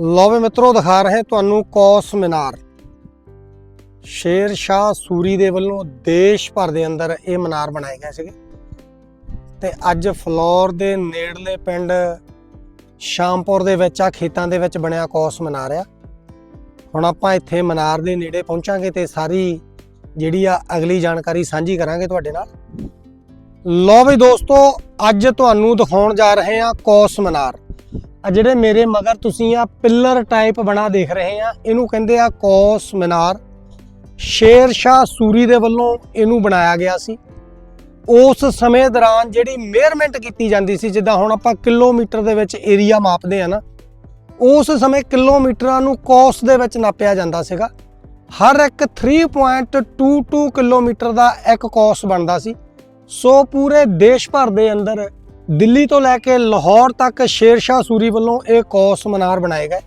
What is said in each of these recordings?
ਲਓ ਵੀ ਮਿੱਤਰੋ, ਦਿਖਾ ਰਹੇ ਤੁਹਾਨੂੰ ਕੌਸ ਮੀਨਾਰ। ਸ਼ੇਰ ਸ਼ਾਹ ਸੂਰੀ ਦੇ ਵੱਲੋਂ ਦੇਸ਼ ਭਰ ਦੇ ਅੰਦਰ ਇਹ ਮੀਨਾਰ ਬਣਾਏ ਗਏ ਸੀਗੇ। ਤੇ ਅੱਜ ਫਲੋਰ ਦੇ ਨੇੜਲੇ ਪਿੰਡ ਸ਼ਾਮਪੁਰ ਦੇ ਵਿੱਚ ਆ, ਖੇਤਾਂ ਦੇ ਵਿੱਚ ਬਣਿਆ ਕੌਸ ਮਨਾਰ ਆ। ਹੁਣ ਆਪਾਂ ਇੱਥੇ ਮਨਾਰ ਦੇ ਨੇੜੇ ਪਹੁੰਚਾਂਗੇ ਤੇ ਸਾਰੀ ਜਿਹੜੀ ਆ, ਅਗਲੀ ਜਾਣਕਾਰੀ ਸਾਂਝੀ ਕਰਾਂਗੇ ਤੁਹਾਡੇ ਨਾਲ। ਲਓ ਵੀ ਦੋਸਤੋ, ਅੱਜ ਤੁਹਾਨੂੰ ਦਿਖਾਉਣ ਜਾ ਰਹੇ ਆ ਕੌਸ ਮੀਨਾਰ। ਆ ਜਿਹੜੇ ਮੇਰੇ ਮਗਰ ਤੁਸੀਂ ਆ ਪਿੱਲਰ ਟਾਈਪ ਬਣਾ ਦੇਖ ਰਹੇ ਆ, ਇਹਨੂੰ ਕਹਿੰਦੇ ਆ ਕੌਸ ਮੀਨਾਰ। ਸ਼ੇਰ ਸ਼ਾਹ ਸੂਰੀ ਦੇ ਵੱਲੋਂ ਇਹਨੂੰ ਬਣਾਇਆ ਗਿਆ ਸੀ। ਉਸ ਸਮੇਂ ਦੌਰਾਨ ਜਿਹੜੀ ਮੇਅਰਮੈਂਟ ਕੀਤੀ ਜਾਂਦੀ ਸੀ, ਜਿੱਦਾਂ ਹੁਣ ਆਪਾਂ ਕਿਲੋਮੀਟਰ ਦੇ ਵਿੱਚ ਏਰੀਆ ਮਾਪਦੇ ਆ ਨਾ, ਉਸ ਸਮੇਂ ਕਿਲੋਮੀਟਰਾਂ ਨੂੰ ਕੌਸ ਦੇ ਵਿੱਚ ਨਾਪਿਆ ਜਾਂਦਾ ਸੀਗਾ। ਹਰ ਇੱਕ 3.22 ਕਿਲੋਮੀਟਰ ਦਾ ਇੱਕ ਕੌਸ ਬਣਦਾ ਸੀ। ਸੋ ਪੂਰੇ ਦੇਸ਼ ਭਰ ਦੇ ਅੰਦਰ ਦਿੱਲੀ ਤੋਂ ਲੈ ਕੇ ਲਾਹੌਰ ਤੱਕ ਸ਼ੇਰ ਸ਼ਾਹ ਸੂਰੀ ਵੱਲੋਂ ਇਹ ਕੌਸ ਮਨਾਰ ਬਣਾਏ ਗਏ।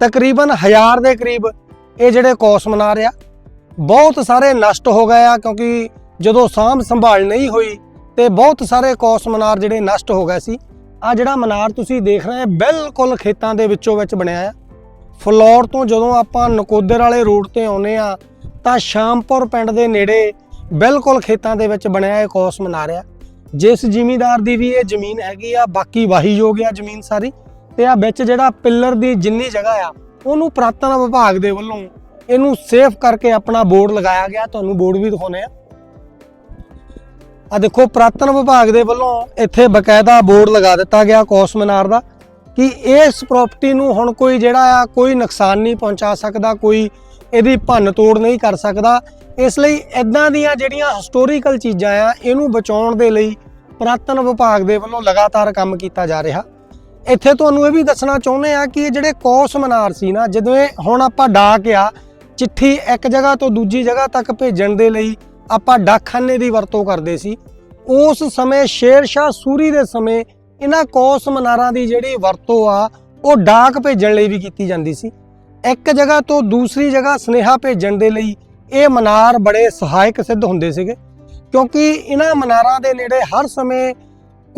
ਤਕਰੀਬਨ 1000 ਦੇ ਕਰੀਬ ਇਹ ਜਿਹੜੇ ਕੌਸ ਮਨਾਰ ਆ, ਬਹੁਤ ਸਾਰੇ ਨਸ਼ਟ ਹੋ ਗਏ ਆ ਕਿਉਂਕਿ ਜਦੋਂ ਸਾਂਭ ਸੰਭਾਲ ਨਹੀਂ ਹੋਈ ਤੇ ਬਹੁਤ ਸਾਰੇ ਕੌਸ ਮਨਾਰ ਜਿਹੜੇ ਨਸ਼ਟ ਹੋ ਗਏ ਸੀ। ਆ ਜਿਹੜਾ ਮਨਾਰ ਤੁਸੀਂ ਦੇਖ ਰਹੇ ਆ, ਬਿਲਕੁਲ ਖੇਤਾਂ ਦੇ ਵਿੱਚੋਂ ਵਿੱਚ ਬਣਿਆ ਆ। ਫਲੋਰ ਤੋਂ ਜਦੋਂ ਆਪਾਂ ਨਕੋਦਰ ਵਾਲੇ ਰੋਡ ਤੇ ਆਉਨੇ ਆ, ਤਾਂ ਸ਼ਾਮਪੁਰ ਪਿੰਡ ਦੇ ਨੇੜੇ ਬਿਲਕੁਲ ਖੇਤਾਂ ਦੇ ਵਿੱਚ ਬਣਿਆ ਇਹ ਕੌਸ ਮਨਾਰ ਆ। ਜਿਸ ਜ਼ਿਮੀਂਦਾਰ ਦੀ ਵੀ ਇਹ ਜ਼ਮੀਨ ਹੈਗੀ ਆ, ਬਾਕੀ ਵਾਹੀਯੋਗ ਆ ਜ਼ਮੀਨ ਸਾਰੀ, ਤੇ ਆ ਵਿੱਚ ਜਿਹੜਾ ਪਿੱਲਰ ਦੀ ਜਿੰਨੀ ਜਗ੍ਹਾ ਆ, ਉਹਨੂੰ ਪ੍ਰਾਤਨ ਵਿਭਾਗ ਦੇ ਵੱਲੋਂ ਇਹਨੂੰ ਸੇਫ ਕਰਕੇ ਆਪਣਾ ਬੋਰਡ ਲਗਾਇਆ ਗਿਆ, ਤੁਹਾਨੂੰ ਬੋਰਡ ਵੀ ਦਿਖਾਉਨੇ ਆ। ਆ ਦੇਖੋ, ਪ੍ਰਾਤਨ ਵਿਭਾਗ ਦੇ ਵੱਲੋਂ ਇੱਥੇ ਬਕਾਇਦਾ ਬੋਰਡ ਲਗਾ ਦਿੱਤਾ ਗਿਆ ਕੌਸ ਮਨਾਰ ਦਾ, ਕਿ ਇਸ ਪ੍ਰਾਪਰਟੀ ਨੂੰ ਹੁਣ ਕੋਈ ਜਿਹੜਾ ਆ, ਕੋਈ ਨੁਕਸਾਨ ਨਹੀਂ ਪਹੁੰਚਾ ਸਕਦਾ, ਕੋਈ ਇਹਦੀ ਭੰਨ ਤੋੜ ਨਹੀਂ ਕਰ ਸਕਦਾ। ਇਸ ਲਈ ਇਦਾਂ ਦੀਆਂ ਜਿਹੜੀਆਂ ਹਿਸਟੋਰੀਕਲ ਚੀਜ਼ਾਂ ਆ, ਇਹਨੂੰ ਬਚਾਉਣ ਦੇ ਲਈ ਪ੍ਰਾਤਨ ਵਿਭਾਗ ਦੇ ਵੱਲੋਂ ਲਗਾਤਾਰ ਕੰਮ ਕੀਤਾ ਜਾ ਰਿਹਾ। ਇੱਥੇ ਤੁਹਾਨੂੰ ਇਹ ਵੀ ਦੱਸਣਾ ਚਾਹੁੰਦੇ ਆ ਕਿ ਜਿਹੜੇ ਕੌਸ ਮਨਾਰ ਸੀ ਨਾ, ਜਦੋਂ ਹੁਣ ਆਪਾਂ ਡਾਕ ਆ, ਚਿੱਠੀ ਇੱਕ ਜਗ੍ਹਾ ਤੋਂ ਦੂਜੀ ਜਗ੍ਹਾ ਤੱਕ ਭੇਜਣ ਦੇ ਲਈ ਆਪਾਂ ਡਾਕਖਾਨੇ ਦੀ ਵਰਤੋਂ ਕਰਦੇ ਸੀ। ਉਸ ਸਮੇਂ ਸ਼ੇਰ ਸ਼ਾਹ ਸੂਰੀ ਦੇ ਸਮੇਂ ਇਹਨਾਂ ਕੌਸ ਮਨਾਰਾਂ ਦੀ ਜਿਹੜੀ ਵਰਤੋਂ ਆ, ਉਹ ਡਾਕ ਭੇਜਣ ਲਈ ਵੀ ਕੀਤੀ ਜਾਂਦੀ ਸੀ। ਇੱਕ ਜਗ੍ਹਾ ਤੋਂ ਦੂਸਰੀ ਜਗ੍ਹਾ ਸੁਨੇਹਾ ਭੇਜਣ ਦੇ ਲਈ ਇਹ ਮਨਾਰ ਬੜੇ ਸਹਾਇਕ ਸਿੱਧ ਹੁੰਦੇ ਸੀਗੇ। ਕਿਉਂਕਿ ਇਹਨਾਂ ਮਨਾਰਾਂ ਦੇ ਨੇੜੇ ਹਰ ਸਮੇਂ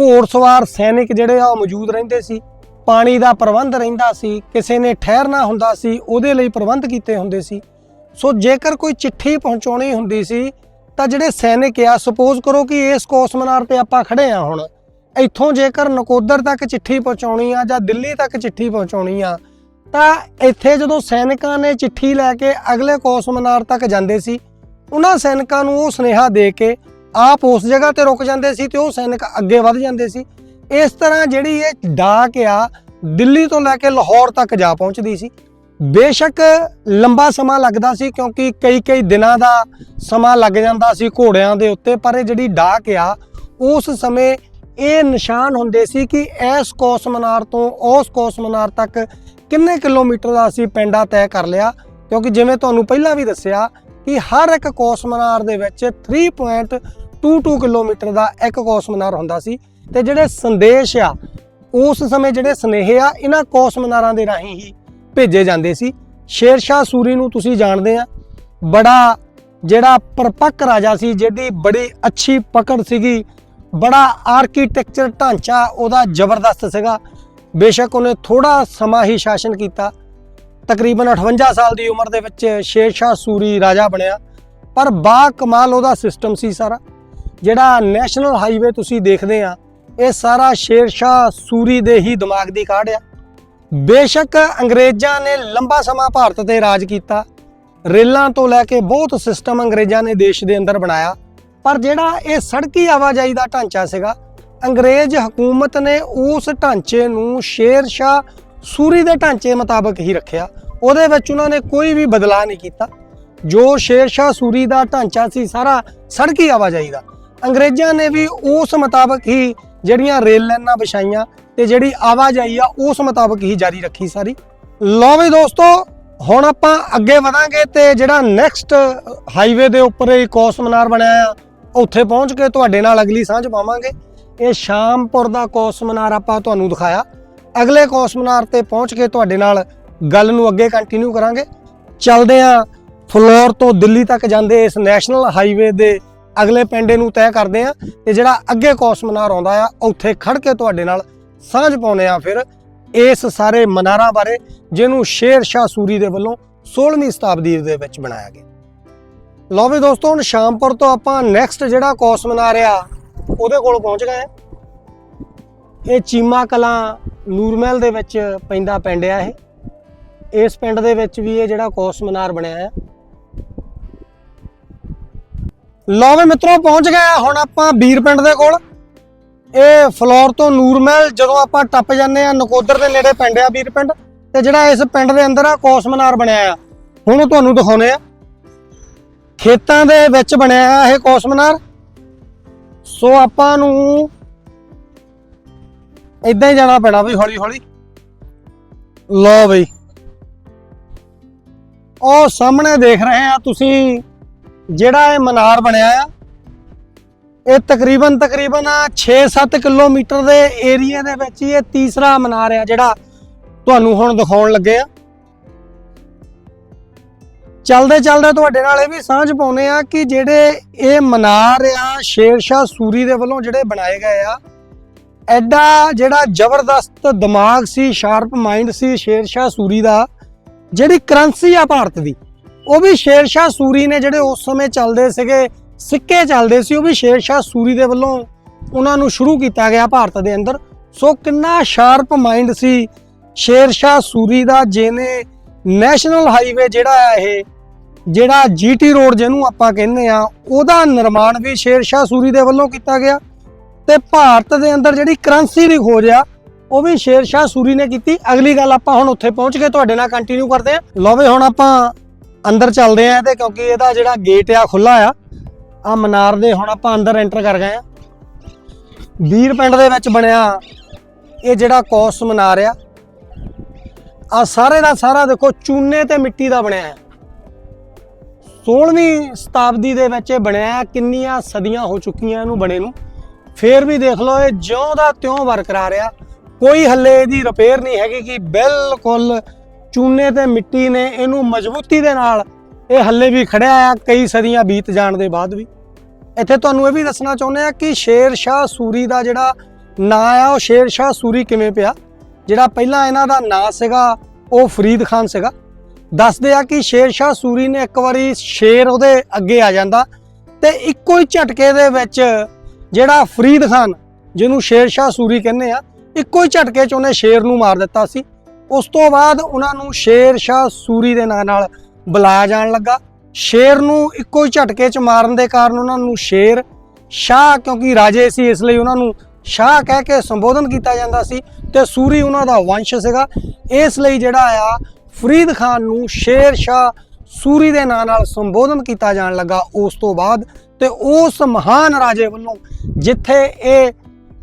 ਘੋੜਸਵਾਰ ਸੈਨਿਕ ਜਿਹੜੇ ਆ ਉਹ ਮੌਜੂਦ ਰਹਿੰਦੇ ਸੀ। ਪਾਣੀ ਦਾ ਪ੍ਰਬੰਧ ਰਹਿੰਦਾ ਸੀ, ਕਿਸੇ ਨੇ ਠਹਿਰਨਾ ਹੁੰਦਾ ਸੀ, ਉਹਦੇ ਲਈ ਪ੍ਰਬੰਧ ਕੀਤੇ ਹੁੰਦੇ ਸੀ। ਸੋ ਜੇਕਰ ਕੋਈ ਚਿੱਠੀ ਪਹੁੰਚਾਉਣੀ ਹੁੰਦੀ ਸੀ, ਤਾਂ ਜਿਹੜੇ ਸੈਨਿਕ ਆ ਸਪੋਜ਼ ਕਰੋ ਕਿ ਇਸ ਕੋਸ ਮਨਾਰ ਤੇ ਆਪਾਂ ਖੜੇ ਆ ਹੁਣ। ਇੱਥੋਂ ਜੇਕਰ ਨਕੋਦਰ ਤੱਕ ਚਿੱਠੀ ਪਹੁੰਚਾਉਣੀ ਆ ਜਾਂ ਦਿੱਲੀ ਤੱਕ ਚਿੱਠੀ ਪਹੁੰਚਾਉਣੀ ਆ ਤਾਂ ਇੱਥੇ ਜਦੋਂ ਸੈਨਿਕਾਂ ਨੇ ਚਿੱਠੀ ਲੈ ਕੇ ਅਗਲੇ ਕੋਸ ਮਨਾਰ ਤੱਕ ਜਾਂਦੇ ਸੀ, ਉਹਨਾਂ ਸੈਨਿਕਾਂ ਨੂੰ ਉਹ ਸੁਨੇਹਾ ਦੇ ਕੇ ਆਪ ਉਸ ਜਗ੍ਹਾ ਤੇ ਰੁਕ ਜਾਂਦੇ ਸੀ ਤੇ ਉਹ ਸੈਨਿਕ ਅੱਗੇ ਵੱਧ ਜਾਂਦੇ ਸੀ। ਇਸ ਤਰ੍ਹਾਂ ਜਿਹੜੀ ਇਹ ਡਾਕ ਆ, ਦਿੱਲੀ ਤੋਂ ਲੈ ਕੇ ਲਾਹੌਰ ਤੱਕ ਜਾ ਪਹੁੰਚਦੀ ਸੀ। ਬੇਸ਼ੱਕ ਲੰਬਾ ਸਮਾਂ ਲੱਗਦਾ ਸੀ ਕਿਉਂਕਿ ਕਈ ਕਈ ਦਿਨਾਂ ਦਾ ਸਮਾਂ ਲੱਗ ਜਾਂਦਾ ਸੀ ਘੋੜਿਆਂ ਦੇ ਉੱਤੇ, ਪਰ ਇਹ ਜਿਹੜੀ ਡਾਕ ਆ, ਉਸ ਸਮੇਂ ਇਹ ਨਿਸ਼ਾਨ ਹੁੰਦੇ ਸੀ ਕਿ ਇਸ ਕੋਸ ਮਨਾਰ ਤੋਂ ਉਸ ਕੋਸ ਮਨਾਰ ਤੱਕ ਕਿੰਨੇ ਕਿਲੋਮੀਟਰ ਦਾ ਅਸੀਂ ਪੈਂਡਾ ਤੈਅ ਕਰ ਲਿਆ, ਕਿਉਂਕਿ ਜਿਵੇਂ ਤੁਹਾਨੂੰ ਪਹਿਲਾਂ ਵੀ ਦੱਸਿਆ ਕਿ ਹਰ ਇੱਕ ਕੋਸ ਮਨਾਰ ਦੇ ਵਿੱਚ 3.22 ਕਿਲੋਮੀਟਰ ਦਾ ਇੱਕ ਕੋਸ ਮਨਾਰ ਹੁੰਦਾ ਸੀ, ਤੇ ਜਿਹੜੇ ਸੰਦੇਸ਼ ਆ, ਉਸ ਸਮੇਂ ਜਿਹੜੇ ਸਨੇਹ ਆ, ਇਹਨਾਂ ਕੋਸ ਮਨਾਰਾਂ ਦੇ ਰਾਹੀਂ ਹੀ ਭੇਜੇ ਜਾਂਦੇ ਸੀ। ਸ਼ੇਰ ਸ਼ਾਹ ਸੂਰੀ ਨੂੰ ਤੁਸੀਂ ਜਾਣਦੇ ਆ, ਬੜਾ ਜਿਹੜਾ ਪਰਪੱਕ ਰਾਜਾ ਸੀ, ਜਿਹਦੀ ਬੜੀ ਅੱਛੀ ਪਕੜ ਸੀਗੀ, ਬੜਾ ਆਰਕੀਟੈਕਚਰ ਢਾਂਚਾ ਉਹਦਾ ਜ਼ਬਰਦਸਤ ਸੀਗਾ ਬੇਸ਼ੱਕ ਉਹਨੇ ਥੋੜਾ ਸਮਾਂ ਹੀ ਸ਼ਾਸਨ ਕੀਤਾ। ਤਕਰੀਬਨ 58 ਸਾਲ ਦੀ ਉਮਰ ਦੇ ਵਿੱਚ ਸ਼ੇਰ ਸ਼ਾਹ ਸੂਰੀ ਰਾਜਾ ਬਣਿਆ। ਪਰ ਬਾ ਕਮਾਲ ਉਹਦਾ ਸਿਸਟਮ ਸੀ ਸਾਰਾ। ਜਿਹੜਾ ਨੈਸ਼ਨਲ ਹਾਈਵੇ ਤੁਸੀਂ ਦੇਖਦੇ ਆ, ਇਹ ਸਾਰਾ ਸ਼ੇਰ ਸ਼ਾਹ ਸੂਰੀ ਦੇ ਹੀ ਦਿਮਾਗ ਦੀ ਕਾਢ ਆ। ਬੇਸ਼ੱਕ ਅੰਗਰੇਜ਼ਾਂ ਨੇ ਲੰਬਾ ਸਮਾਂ ਭਾਰਤ ਤੇ ਰਾਜ ਕੀਤਾ। ਰੇਲਾਂ ਤੋਂ ਲੈ ਕੇ ਬਹੁਤ ਸਿਸਟਮ ਅੰਗਰੇਜ਼ਾਂ ਨੇ ਦੇਸ਼ ਦੇ ਅੰਦਰ ਬਣਾਇਆ। ਪਰ ਜਿਹੜਾ ਇਹ ਸੜਕੀ ਆਵਾਜਾਈ ਦਾ ਢਾਂਚਾ ਸੀਗਾ ਅੰਗਰੇਜ਼ ਹਕੂਮਤ ਨੇ ਉਸ ਢਾਂਚੇ ਨੂੰ ਸ਼ੇਰ ਸ਼ਾਹ ਸੂਰੀ ਦੇ ਢਾਂਚੇ ਮੁਤਾਬਕ ਹੀ ਰੱਖਿਆ। ਉਹਦੇ ਵਿੱਚ ਉਹਨਾਂ ਨੇ ਕੋਈ ਵੀ ਬਦਲਾਅ ਨਹੀਂ ਕੀਤਾ। ਜੋ ਸ਼ੇਰ ਸ਼ਾਹ ਸੂਰੀ ਦਾ ਢਾਂਚਾ ਸੀ, ਸਾਰਾ ਸੜਕੀ ਆਵਾਜਾਈ ਦਾ। ਅੰਗਰੇਜ਼ਾਂ ਨੇ ਵੀ ਉਸ ਮੁਤਾਬਕ ਹੀ ਜਿਹੜੀਆਂ ਰੇਲ ਲਾਈਨਾਂ ਵਿਛਾਈਆਂ ਤੇ ਜਿਹੜੀ ਆਵਾਜਾਈ ਆ, ਉਸ ਮੁਤਾਬਕ ਹੀ ਜਾਰੀ ਰੱਖੀ ਸਾਰੀ। ਲਓ ਵੀ ਦੋਸਤੋ, ਹੁਣ ਆਪਾਂ ਅੱਗੇ ਵਧਾਂਗੇ ਤੇ ਜਿਹੜਾ ਨੈਕਸਟ ਹਾਈਵੇ ਦੇ ਉੱਪਰ ਇਹ ਕੋਸ ਮਨਾਰ ਬਣਿਆ ਆ, ਉੱਥੇ ਪਹੁੰਚ ਕੇ ਤੁਹਾਡੇ ਨਾਲ ਅਗਲੀ ਸਾਂਝ ਪਾਵਾਂਗੇ। ਇਹ ਸ਼ਾਮਪੁਰ ਦਾ ਕੌਸ ਮਨਾਰ ਆਪਾਂ ਤੁਹਾਨੂੰ ਦਿਖਾਇਆ। ਅਗਲੇ ਕੌਸ ਮਨਾਰ ਤੇ ਪਹੁੰਚ ਕੇ ਤੁਹਾਡੇ ਨਾਲ ਗੱਲ ਨੂੰ ਅੱਗੇ ਕੰਟੀਨਿਊ ਕਰਾਂਗੇ। ਚੱਲਦੇ ਆ ਫਲੋਰ ਤੋਂ ਦਿੱਲੀ ਤੱਕ ਜਾਂਦੇ ਇਸ ਨੈਸ਼ਨਲ ਹਾਈਵੇ ਦੇ ਅਗਲੇ ਪਿੰਡੇ ਨੂੰ ਤੈਅ ਕਰਦੇ ਆ ਤੇ ਜਿਹੜਾ ਅੱਗੇ ਕੌਸ ਮਨਾਰ ਆਉਂਦਾ ਆ, ਉੱਥੇ ਖੜ ਕੇ ਤੁਹਾਡੇ ਨਾਲ ਸਾਂਝ ਪਾਉਨੇ ਆ ਫਿਰ ਇਸ ਸਾਰੇ ਮਨਾਰਾਂ ਬਾਰੇ, ਜਿਹਨੂੰ ਸ਼ੇਰ ਸ਼ਾਹ ਸੂਰੀ ਦੇ ਵੱਲੋਂ 16ਵੀਂ ਸ਼ਤਾਬਦੀ ਦੇ ਵਿੱਚ ਬਣਾਇਆ ਗਿਆ। ਲਓ ਵੀ ਦੋਸਤੋ, ਹੁਣ ਸ਼ਾਮਪੁਰ ਤੋਂ ਆਪਾਂ ਨੈਕਸਟ ਜਿਹੜਾ ਕੌਸ ਮਨਾਰ ਆ ਉਹਦੇ ਕੋਲ ਪਹੁੰਚ ਗਏ। ਇਹ ਚੀਮਾ ਕਲਾਂ ਨੂਰਮਹਿਲ ਦੇ ਵਿੱਚ ਪੈਂਦਾ ਪਿੰਡ ਆ ਇਹ। ਇਸ ਪਿੰਡ ਦੇ ਵਿੱਚ ਵੀ ਇਹ ਜਿਹੜਾ ਕੌਸ ਮਨਾਰ ਬਣਿਆ ਆ। ਲਓ ਵੀ ਮਿੱਤਰੋ, ਪਹੁੰਚ ਗਏ ਆ ਹੁਣ ਆਪਾਂ ਵੀਰ ਪਿੰਡ ਦੇ ਕੋਲ। ਇਹ ਫਲੋਰ ਤੋਂ ਨੂਰਮਹਿਲ ਜਦੋਂ ਆਪਾਂ ਟੱਪ ਜਾਂਦੇ ਆ, ਨਕੋਦਰ ਦੇ ਨੇੜੇ ਪਿੰਡ ਆ ਵੀਰ ਪਿੰਡ। ਤੇ ਜਿਹੜਾ ਇਸ ਪਿੰਡ ਦੇ ਅੰਦਰ ਆ, ਕੌਸ ਮਨਾਰ ਬਣਿਆ ਆ। ਹੁਣ ਉਹ ਤੁਹਾਨੂੰ ਦਿਖਾਉਨੇ ਆ। ਖੇਤਾਂ ਦੇ ਵਿੱਚ ਬਣਿਆ ਆ ਇਹ ਕੌਸ ਮਨਾਰ। ਸੋ ਆਪਾਂ ਨੂੰ ਇਦਾਂ ਹੀ ਜਾਣਾ ਪੈਣਾ ਬਈ ਹੌਲੀ ਹੌਲੀ। ਲਓ ਬਈ। ਉਹ ਸਾਹਮਣੇ ਦੇਖ ਰਹੇ ਆ ਤੁਸੀਂ, ਜਿਹੜਾ ਇਹ ਮਨਾਰ ਬਣਿਆ ਆ, ਇਹ ਤਕਰੀਬਨ ਤਕਰੀਬਨ 6-7 ਕਿਲੋਮੀਟਰ ਦੇ ਏਰੀਆ ਦੇ ਵਿੱਚ ਹੀ ਇਹ ਤੀਸਰਾ ਮਨਾਰ ਆ ਜਿਹੜਾ ਤੁਹਾਨੂੰ ਹੁਣ ਦਿਖਾਉਣ ਲੱਗੇ ਆ। ਚੱਲਦੇ ਚਲਦੇ ਤੁਹਾਡੇ ਨਾਲ ਇਹ ਵੀ ਸਾਂਝ ਪਾਉਨੇ ਆ ਕਿ ਜਿਹੜੇ ਇਹ ਮਨਾਰ ਆ ਸ਼ੇਰ ਸ਼ਾਹ ਸੂਰੀ ਦੇ ਵੱਲੋਂ ਜਿਹੜੇ ਬਣਾਏ ਗਏ ਆ, ਐਡਾ ਜਿਹੜਾ ਜ਼ਬਰਦਸਤ ਦਿਮਾਗ ਸੀ ਸ਼ਾਰਪ ਮਾਈਂਡ ਸੀ ਸ਼ੇਰ ਸ਼ਾਹ ਸੂਰੀ ਦਾ, ਜਿਹੜੀ ਕਰੰਸੀ ਆ ਭਾਰਤ ਦੀ, ਉਹ ਵੀ ਸ਼ੇਰ ਸ਼ਾਹ ਸੂਰੀ ਨੇ ਜਿਹੜੇ ਉਸ ਸਮੇਂ ਚੱਲਦੇ ਸੀਗੇ, ਸਿੱਕੇ ਚੱਲਦੇ ਸੀ, ਉਹ ਵੀ ਸ਼ੇਰ ਸ਼ਾਹ ਸੂਰੀ ਦੇ ਵੱਲੋਂ ਉਹਨਾਂ ਨੂੰ ਸ਼ੁਰੂ ਕੀਤਾ ਗਿਆ ਭਾਰਤ ਦੇ ਅੰਦਰ। ਸੋ ਕਿੰਨਾ ਸ਼ਾਰਪ ਮਾਈਂਡ ਸੀ ਸ਼ੇਰ ਸ਼ਾਹ ਸੂਰੀ ਦਾ, ਜਿਹਨੇ ਨੈਸ਼ਨਲ ਹਾਈਵੇ ਜਿਹੜਾ ਆ ਇਹ ਜਿਹੜਾ ਜੀਟੀ ਰੋਡ ਜਿਹਨੂੰ ਆਪਾਂ ਕਹਿੰਦੇ ਆ, ਉਹਦਾ ਨਿਰਮਾਣ ਵੀ ਸ਼ੇਰ ਸ਼ਾਹ ਸੂਰੀ ਦੇ ਵੱਲੋਂ ਕੀਤਾ ਗਿਆ ਤੇ ਭਾਰਤ ਦੇ ਅੰਦਰ ਜਿਹੜੀ ਕਰੰਸੀ ਦੀ ਖੋਜ ਆ, ਉਹ ਵੀ ਸ਼ੇਰ ਸ਼ਾਹ ਸੂਰੀ ਨੇ ਕੀਤੀ। ਅਗਲੀ ਗੱਲ ਆਪਾਂ ਹੁਣ ਉੱਥੇ ਪਹੁੰਚ ਕੇ ਤੁਹਾਡੇ ਨਾਲ ਕੰਟੀਨਿਊ ਕਰਦੇ ਆ। ਲਓ ਹੁਣ ਆਪਾਂ ਅੰਦਰ ਚੱਲਦੇ ਆ ਤੇ ਕਿਉਂਕਿ ਇਹਦਾ ਜਿਹੜਾ ਗੇਟ ਆ ਖੁੱਲਾ ਆ। ਆ ਮਨਾਰ ਦੇ ਹੁਣ ਆਪਾਂ ਅੰਦਰ ਐਂਟਰ ਕਰ ਗਏ ਆ। ਵੀਰ ਪਿੰਡ ਦੇ ਵਿੱਚ ਬਣਿਆ ਇਹ ਜਿਹੜਾ ਕੌਸ ਮਨਾਰ ਆ ਆ ਸਾਰੇ ਦਾ ਸਾਰਾ ਦੇਖੋ ਚੂਨੇ ਤੇ ਮਿੱਟੀ ਦਾ ਬਣਿਆ ਹੈ 16ਵੀਂ ਸ਼ਤਾਬਦੀ ਦੇ ਵਿੱਚ ਇਹ ਬਣਿਆ ਕਿੰਨੀਆਂ ਸਦੀਆਂ ਹੋ ਚੁੱਕੀਆਂ ਇਹਨੂੰ ਬਣੇ ਨੂੰ। ਫੇਰ ਵੀ ਦੇਖ ਲਓ, ਇਹ ਜਿਉਂ ਦਾ ਤਿਉਂ ਬਰਕਰਾਰ ਆ ਕੋਈ ਹੱਲੇ ਇਹਦੀ ਰਿਪੇਅਰ ਨਹੀਂ ਹੈਗੀ ਕਿ ਬਿਲਕੁਲ ਚੂਨੇ ਤੇ ਮਿੱਟੀ ਨੇ ਇਹਨੂੰ ਮਜ਼ਬੂਤੀ ਦੇ ਨਾਲ ਇਹ ਹੱਲੇ ਵੀ ਖੜਿਆ ਆ, ਕਈ ਸਦੀਆਂ ਬੀਤ ਜਾਣ ਦੇ ਬਾਅਦ ਵੀ। ਇੱਥੇ ਤੁਹਾਨੂੰ ਇਹ ਵੀ ਦੱਸਣਾ ਚਾਹੁੰਦੇ ਆ ਕਿ ਸ਼ੇਰ ਸ਼ਾਹ ਸੂਰੀ ਦਾ ਜਿਹੜਾ ਨਾਂ ਆ, ਉਹ ਸ਼ੇਰ ਸ਼ਾਹ ਸੂਰੀ ਕਿਵੇਂ ਪਿਆ? ਜਿਹੜਾ ਪਹਿਲਾਂ ਇਹਨਾਂ ਦਾ ਨਾਂ ਸੀਗਾ, ਉਹ ਫਰੀਦ ਖਾਨ ਸੀਗਾ। ਦੱਸਦੇ ਆ ਕਿ ਸ਼ੇਰ ਸ਼ਾਹ ਸੂਰੀ ਨੇ ਇੱਕ ਵਾਰੀ ਸ਼ੇਰ ਉਹਦੇ ਅੱਗੇ ਆ ਜਾਂਦਾ ਤੇ ਇੱਕੋ ਹੀ ਝਟਕੇ ਦੇ ਵਿੱਚ ਜਿਹੜਾ ਫਰੀਦ ਖਾਨ, ਜਿਹਨੂੰ ਸ਼ੇਰ ਸ਼ਾਹ ਸੂਰੀ ਕਹਿੰਦੇ ਆ, ਇੱਕੋ ਹੀ ਝਟਕੇ 'ਚ ਉਹਨੇ ਸ਼ੇਰ ਨੂੰ ਮਾਰ ਦਿੱਤਾ ਸੀ। ਉਸ ਤੋਂ ਬਾਅਦ ਉਹਨਾਂ ਨੂੰ ਸ਼ੇਰ ਸ਼ਾਹ ਸੂਰੀ ਦੇ ਨਾਂ ਨਾਲ ਬੁਲਾਇਆ ਜਾਣ ਲੱਗਾ। ਸ਼ੇਰ ਨੂੰ ਇੱਕੋ ਹੀ ਝਟਕੇ 'ਚ ਮਾਰਨ ਦੇ ਕਾਰਨ ਉਹਨਾਂ ਨੂੰ ਸ਼ੇਰ ਸ਼ਾਹ, ਕਿਉਂਕਿ ਰਾਜੇ ਸੀ, ਇਸ ਲਈ ਉਹਨਾਂ ਨੂੰ ਸ਼ਾਹ ਕਹਿ ਕੇ ਸੰਬੋਧਨ ਕੀਤਾ ਜਾਂਦਾ ਸੀ ਤੇ ਸੂਰੀ ਉਹਨਾਂ ਦਾ ਵੰਸ਼ ਸੀਗਾ। ਇਸ ਲਈ ਜਿਹੜਾ ਆ ਫਰੀਦ ਖਾਨ ਨੂੰ ਸ਼ੇਰ ਸ਼ਾਹ ਸੂਰੀ ਦੇ ਨਾਂ ਨਾਲ ਸੰਬੋਧਨ ਕੀਤਾ ਜਾਣ ਲੱਗਾ ਉਸ ਤੋਂ ਬਾਅਦ ਤੇ ਉਸ ਮਹਾਨ ਰਾਜੇ ਵੱਲੋਂ ਜਿੱਥੇ ਇਹ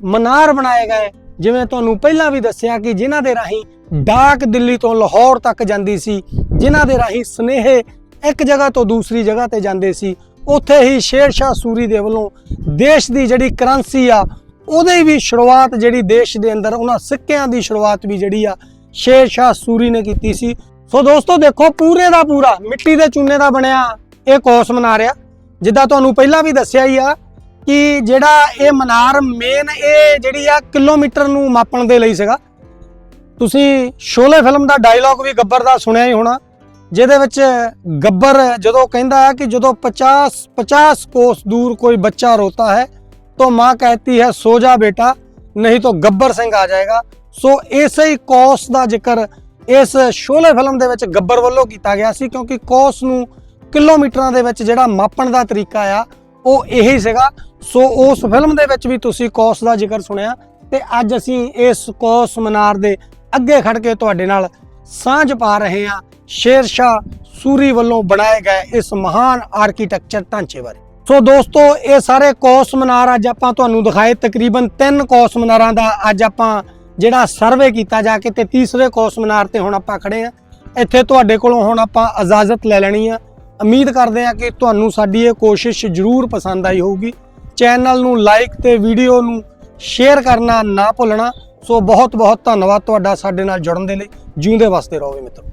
ਮਨਾਰ ਬਣਾਏ ਗਏ, ਜਿਵੇਂ ਤੁਹਾਨੂੰ ਪਹਿਲਾਂ ਵੀ ਦੱਸਿਆ ਕਿ ਜਿਨ੍ਹਾਂ ਦੇ ਰਾਹੀਂ ਡਾਕ ਦਿੱਲੀ ਤੋਂ ਲਾਹੌਰ ਤੱਕ ਜਾਂਦੀ ਸੀ, ਜਿਨ੍ਹਾਂ ਦੇ ਰਾਹੀਂ ਸਨੇਹੇ ਇੱਕ ਜਗ੍ਹਾ ਤੋਂ ਦੂਸਰੀ ਜਗ੍ਹਾ ਤੇ ਜਾਂਦੇ ਸੀ, ਉੱਥੇ ਹੀ ਸ਼ੇਰ ਸ਼ਾਹ ਸੂਰੀ ਦੇ ਵੱਲੋਂ ਦੇਸ਼ ਦੀ ਜਿਹੜੀ ਕਰੰਸੀ ਆ, ਉਹਦੇ ਵੀ ਸ਼ੁਰੂਆਤ ਜਿਹੜੀ ਦੇਸ਼ ਦੇ ਅੰਦਰ ਉਹਨਾਂ ਸਿੱਕਿਆਂ ਦੀ ਸ਼ੁਰੂਆਤ ਵੀ ਜਿਹੜੀ ਆ ਸ਼ੇਰ ਸ਼ਾਹ ਸੂਰੀ ਨੇ ਕੀਤੀ ਸੀ। ਸੋ ਦੋਸਤੋ, ਦੇਖੋ, ਪੂਰੇ ਦਾ ਪੂਰਾ, ਮਿੱਟੀ ਦੇ ਚੂਨੇ ਦਾ ਬਣਿਆ ਇਹ ਕੋਸ ਮਨਾਰਿਆ ਜਿੱਦਾਂ ਤੁਹਾਨੂੰ ਪਹਿਲਾਂ ਵੀ ਦੱਸਿਆ ਹੀ ਆ ਕਿ ਜਿਹੜਾ ਇਹ ਮਨਾਰ ਮੇਨ ਇਹ ਜਿਹੜੀ ਆ ਕਿਲੋਮੀਟਰ ਨੂੰ ਮਾਪਣ ਦੇ ਲਈ ਸੀਗਾ। ਤੁਸੀਂ ਸ਼ੋਲੇ ਫਿਲਮ ਦਾ ਡਾਇਲੌਗ ਵੀ ਗੱਬਰ ਦਾ ਸੁਣਿਆ ਹੀ ਹੋਣਾ। ਜਿਹਦੇ ਵਿੱਚ ਗੱਬਰ ਜਦੋਂ ਕਹਿੰਦਾ ਹੈ ਕਿ ਜਦੋਂ 50 50 ਕੋਸ ਦੂਰ ਕੋਈ ਬੱਚਾ ਰੋਤਾ ਹੈ, ਤਾਂ ਮਾਂ ਕਹਤੀ ਹੈ, ਸੋ ਜਾ ਬੇਟਾ, ਨਹੀਂ ਤਾਂ ਗੱਬਰ ਸਿੰਘ ਆ ਜਾਏਗਾ। ਸੋ ਇਸੇ ਹੀ ਕੌਸ ਦਾ ਜ਼ਿਕਰ ਇਸ ਸ਼ੋਲੇ ਫਿਲਮ ਦੇ ਵਿੱਚ ਗੱਬਰ ਵੱਲੋਂ ਕੀਤਾ ਗਿਆ ਸੀ, ਕਿਉਂਕਿ ਕੌਸ ਨੂੰ ਕਿਲੋਮੀਟਰਾਂ ਦੇ ਵਿੱਚ ਜਿਹੜਾ ਮਾਪਣ ਦਾ ਤਰੀਕਾ ਆ, ਉਹ ਇਹੀ ਸੀਗਾ। ਸੋ ਉਸ ਫਿਲਮ ਦੇ ਵਿੱਚ ਵੀ ਤੁਸੀਂ ਕੌਸ ਦਾ ਜ਼ਿਕਰ ਸੁਣਿਆ ਤੇ ਅੱਜ ਅਸੀਂ ਇਸ ਕੌਸ ਮਨਾਰ ਦੇ ਅੱਗੇ ਖੜ ਕੇ ਤੁਹਾਡੇ ਨਾਲ ਸਾਂਝ ਪਾ ਰਹੇ ਹਾਂ। ਸ਼ੇਰ ਸ਼ਾਹ ਸੂਰੀ ਵੱਲੋਂ ਬਣਾਏ ਗਏ ਇਸ ਮਹਾਨ ਆਰਕੀਟੈਕਚਰ ਢਾਂਚੇ ਬਾਰੇ। ਸੋ ਦੋਸਤੋ, ਇਹ ਸਾਰੇ ਕੌਸ ਮਨਾਰ ਅੱਜ ਆਪਾਂ ਤੁਹਾਨੂੰ ਦਿਖਾਏ ਤਕਰੀਬਨ ਤਿੰਨ ਕੌਸ ਮਨਾਰਾਂ ਦਾ ਅੱਜ ਆਪਾਂ ਜਿਹੜਾ ਸਰਵੇ ਕੀਤਾ ਜਾ ਕੇ ਤੇ ਤੀਸਰੇ ਕੋਸ ਮਨਾਰ ਤੇ ਹੁਣ ਆਪਾਂ ਖੜੇ ਆ ਇੱਥੇ ਤੁਹਾਡੇ ਕੋਲੋਂ ਹੁਣ ਆਪਾਂ ਇਜਾਜ਼ਤ ਲੈ ਲੈਣੀ ਆ। ਉਮੀਦ ਕਰਦੇ ਆ ਕਿ ਤੁਹਾਨੂੰ ਸਾਡੀ ਇਹ ਕੋਸ਼ਿਸ਼ ਜ਼ਰੂਰ ਪਸੰਦ ਆਈ ਹੋਊਗੀ। ਚੈਨਲ ਨੂੰ ਲਾਈਕ ਤੇ ਵੀਡੀਓ ਨੂੰ ਸ਼ੇਅਰ ਕਰਨਾ ਨਾ ਭੁੱਲਣਾ। ਸੋ ਬਹੁਤ ਬਹੁਤ ਧੰਨਵਾਦ ਤੁਹਾਡਾ ਸਾਡੇ ਨਾਲ ਜੁੜਨ ਦੇ ਲਈ। ਜਿਉਂਦੇ ਵਸਦੇ ਰਹੋ ਮਿੱਤਰੋ।